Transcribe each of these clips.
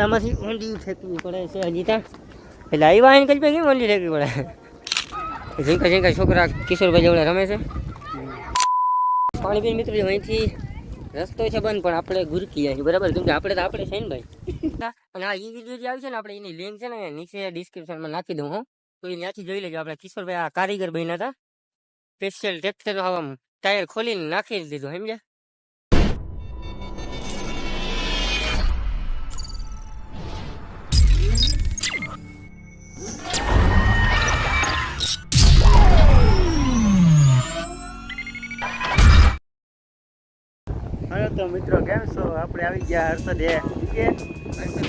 આમાંથી ઊંડી ફેંકવી પડે છે હજી ત્યાં એટલે આવ્યા એને કઈ કેમ ઊંડી ફેંકવી પડે? ઝીંકા ઝીંકા છોકરા કિશોરભાઈ જેવડા રમે છે. પાણી પીને મિત્રો અહીંથી રસ્તો છે બંધ, પણ આપણે ગુરકી આવી બરાબર? કેમ કે આપણે તો આપણે છે ને ભાઈ. અને આ ઈ વીડિયો જે આવી છે ને, આપણે એની લિંક છે ને, નીચે ડિસ્ક્રિપ્શનમાં નાખી દઉં, હું. તો એ ત્યાંથી જોઈ લેજો. આપણે કિશોરભાઈ આ કારીગર બન્યા હતા. સ્પેશિયલ ટ્રેક્ટર આમ ટાયર ખોલીને નાખી દીધું, સમજ્યા? તો મિત્રો કેમ છો? આપણે આવી ગયા હર્ષદ એ કે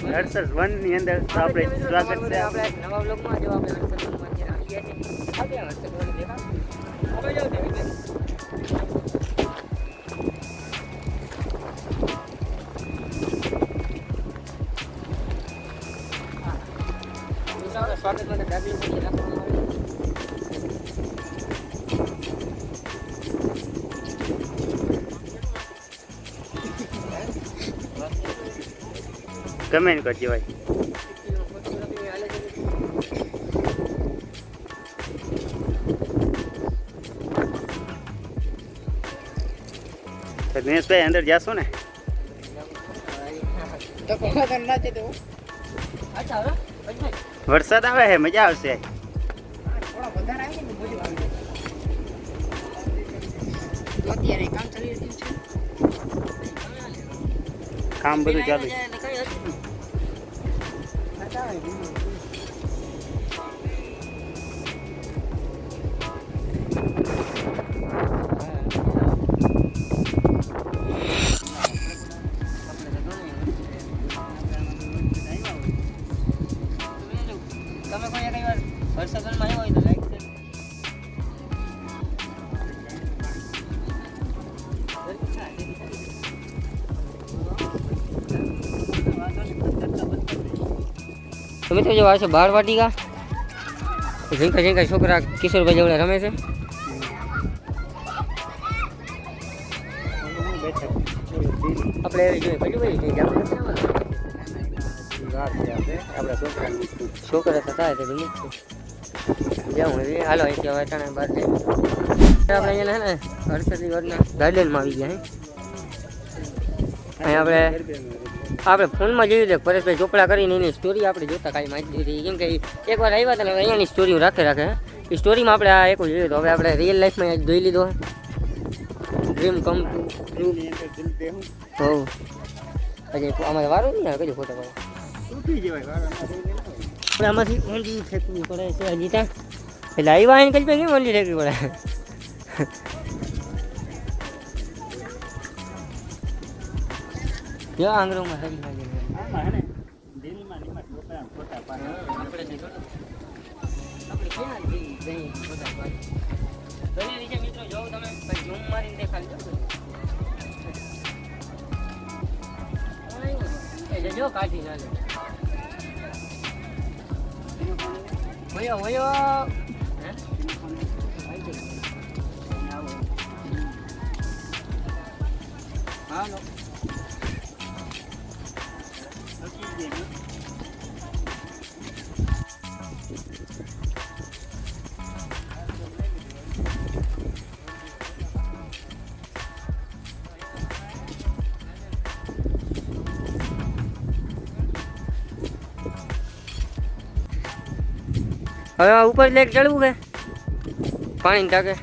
હર્ષદ વનની અંદર તો આપણે સ્વાગત છે. આપણે નવા બ્લોગમાં જો આપણે હર્ષદ વનમાં અત્યારે આવી ગયા છે આપણે હર્ષદ વન દેખા આપણે જાવ દેવી સ્વાગત માટે ગાડી મૂકી રાખવામાં આવી કમેન્ટ કરજો ભાઈ તો દિનેશભાઈ અંદર જાશો ને? વરસાદ આવે છે મજા આવશે. કામ ચાલી રહ્યું છે. કામ બધું ચાલુ છે. તમે કોઈ કઈ વાર વરસાદમાં આવ્યો હોય તો તો મિત્રો જો આ છે બાળ વાટિકા. ઝીંકા ઝીંકા છોકરા કિશોરભાઈ જેવડા રમે છે. આપણે એવી જોઈએ પછી ભાઈ જઈ આપણે નથી આવવાનું. છોકરા તો થાય તો ગમે જાઉં હવે. હાલો, અહીંથી હવે અટાણે બહાર જઈએ આપણે અહીંયા છે ને હર્ષદી રોડના ગાર્ડનમાં આવી ગયા હે. અહીંયા આપણે આપણે ફોનમાં જોયું છે, પરેશભાઈ ચોપડા કરીને એની સ્ટોરી આપણે જોતા કાંઈ માહિતી હતી કેમ કે એક એકવાર આવ્યા હતા ને અહીંયાની સ્ટોરી રાખે રાખે. એ સ્ટોરીમાં આપણે આ એક જોયું હવે આપણે રિયલ લાઈફમાં જોઈ લીધો. ડ્રીમ કમ ટુ હો. હજી વારું નહીં આવે કયું ફોટો પાડો. આપણે આમાંથી ઊંડી ફેંકવી પડે છે, હજી એટલે આવ્યા એને કઈ કેમ ઊંડી ફેંકવી પડે. જો આંગળોમાં સરી લાગી આપણે નહીં ખોટું. આપણે ક્યાં દિલ જઈ ફોટા પાડીએ? બને નીચે મિત્રો જોઉં તમે, પછી ઝૂમ મારીને દેખાડજો જો જજો કાઢી ના વયો વયો. હા? ગઈ. હાલો હવે આ ઉપર લેક ચડવું કે પાણી ટાકે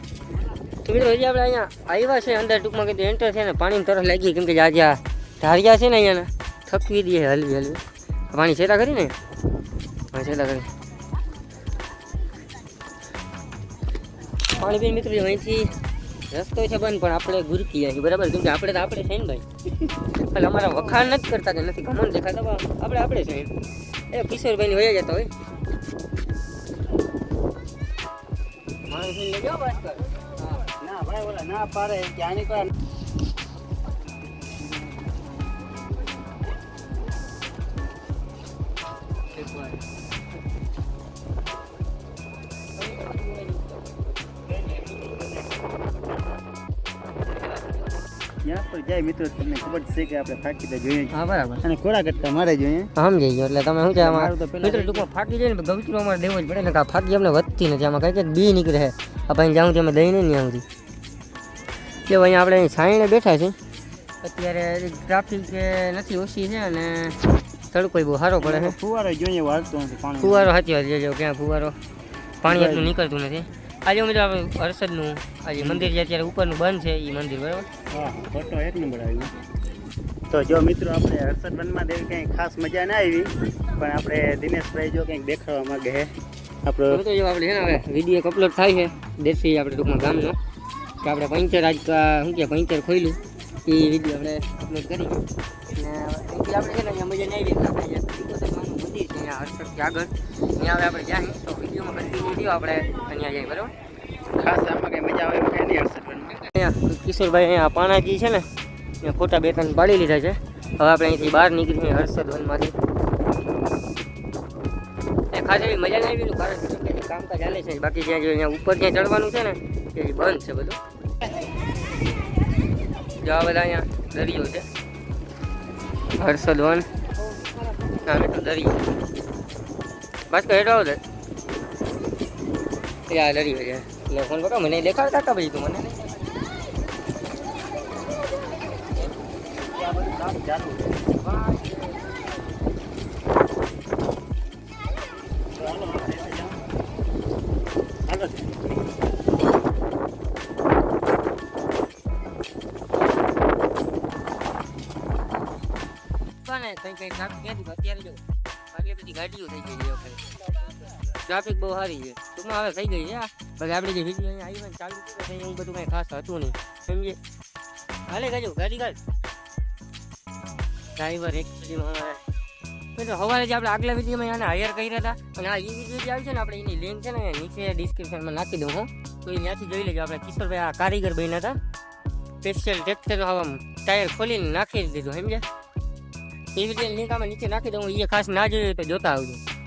તો મિત્રો, હજી આપણે અહીંયા આવ્યા છે અંદર ટૂંકમાં કીધું એન્ટર છે ને પાણીની તરફ લાગી કેમ કે જે આજે આ ધારિયા છે ને અહીંયાના થકવી દઈએ હલવી હલવી પાણી છેલા કરી ને પાણી છેલા કરી પાણી પીને મિત્રો અહીંથી રસ્તો છે બંધ, પણ આપણે ગુરકી આવી બરાબર? કેમ કે આપણે તો આપણે છે ને ભાઈ. એટલે અમારા વખાણ નથી કરતા કે નથી ગમન દેખાતા પણ આપણે આપણે છે એ કિશોરભાઈની વયા જતા હોય. માણસ ના, ભાઈ, ઓલા ના પાડે કે આની કોઈ જ્યાં પણ જાય મિત્રો તમને ખબર છે કે આપણે ફાકી તો જોઈએ. હા બરાબર. અને ખોરાક કરતા મારે જોઈએ. સમજી ગયો. એટલે તમે શું છે આમાં મિત્રો ફાકી જાય ને ગૌચરો અમારે દેવો જ પડે ને ફાકી અમને વધતી નથી. આમાં કંઈક બી નીકળે છે. આપણે જાઉં ત્યાં દઈને નહીં આવતી એટલે અહીંયા આપણે છાંયણે બેઠા છીએ. અત્યારે ટ્રાફિક નથી ઓછી છે અને તડકો બહુ સારો પડે છે. ફુવારો જોઈએ વાળતો નથી પાણી ફુવારો સાચી વાત છે ક્યાં ફુવારો પાણી એટલું નીકળતું નથી. આજે મિત્રો આપણે હર્ષદનું આજે મંદિર જે અત્યારે ઉપરનું બંધ છે એ મંદિર બરાબર? હા ફોટો એક નંબર આવ્યો. તો જો મિત્રો આપણે હર્ષદ વનમાં દેવી કંઈ ખાસ મજા ના આવી પણ આપણે દિનેશભાઈ જો કંઈક દેખાડવા માંગે છે આપણો તો જો આપણે છે ને હવે વીડિયો અપલોડ થાય છે દેશી આપણે ટૂંકમાં ગામનો કે આપણે પંચર આજ શું કે પંચર ખોલ્યું એ વીડિયો આપણે અપલોડ કરી અને આપણે છે ને અહીંયા મજા નહીં આવી આપણે મંદિર છે અહીંયા હર્ષદથી આગળ. અહીંયા હવે આપણે જાય તો વિડીયોમાં થયો આપણે અહીંયા જઈએ બરાબર? ખાસ આમાં કંઈ મજા આવે એવું કંઈ નહીં અહીંયા કિશોરભાઈ અહીંયા પાણાજી છે ને અહીંયા ફોટા બે ત્રણ પાડી લીધા છે. હવે આપણે અહીંથી બહાર નીકળીએ હર્ષદ વનમાંથી ખાસ એવી મજા નહીં આવેલું કારણ કે કામકાજ ચાલે છે. બાકી જ્યાં જો અહીંયા ઉપર જ્યાં ચડવાનું છે ને એ બંધ છે બધું. જો આ બધા અહીંયા દરિયો છે. હર્ષદ વન. દરિયો. બસ તો હેઠો આવો દે એ આ દરિયો છે એટલે ફોન પકડો મને દેખાડતા હતા પછી તું મને નહીં આ બધું કામ ચાલુ છે તો હાલો આપણે એટલે જાઓ. હાલો કોને કઈ કઈ ટ્રાફિક ક્યાંથી અત્યારે જો આટલી બધી ગાડીઓ થઈ ગઈ છે વખતે ટ્રાફિક બહુ સારી છે ટૂંકમાં હવે થઈ ગઈ છે આ પછી આપણે જે વીડિયો અહીંયા આવી ચાલુ કર્યો છે એવું બધું કઈ ખાસ હતું નહીં સમજે હાલે ગાજો ગાડી ગાડ ડ્રાઈવર એકચ્યુઅલીમાં તો સવારે જે આપણે આગલા વિડીયોમાં એને હાયર કર્યા હતા અને આ એ વીડિયો જે આવી છે ને આપણે એની લિંક છે ને નીચે ડિસ્ક્રિપ્શનમાં નાખી દઉં હું તો એ ત્યાંથી જોઈ લેજો આપણે કિશોરભાઈ આ કારીગર બન્યા હતા સ્પેશિયલ ટ્રેક્ટર આમ ટાયર ખોલીને નાખી દીધું સમજ્યા એ વીડિયો લિંક આમાં નીચે નાખી દઉં એ ખાસ ના જોયું તો જોતા આવજો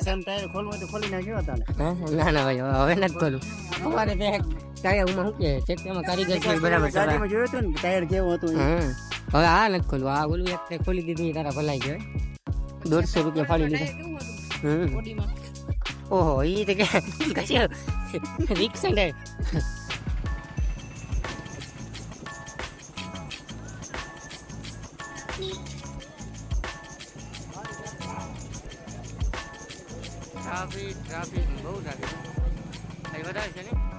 સેમ ટાયર ખોલવું તો ખોલી નાખ્યો હતા ના ના ભાઈ હવે નથી ખોલું. અમારે તે ટાયર ઉમાં શું કે ટ્રેક્ટરમાં કારીગર છે બરાબર ગાડીમાં જોયું હતું ને ટાયર કેવું હતું હવે આ નથી ખોલવું આ ઓલું એક ખોલી દીધું તારા ભલાઈ ગયો દોઢસો રૂપિયા ફાડી લીધા. હમ. ઓહો ઈ તો કે રિક્ષા ટ્રાફિક ટ્રાફિક બહુ ટ્રાફિક અહીં વધારે છે ને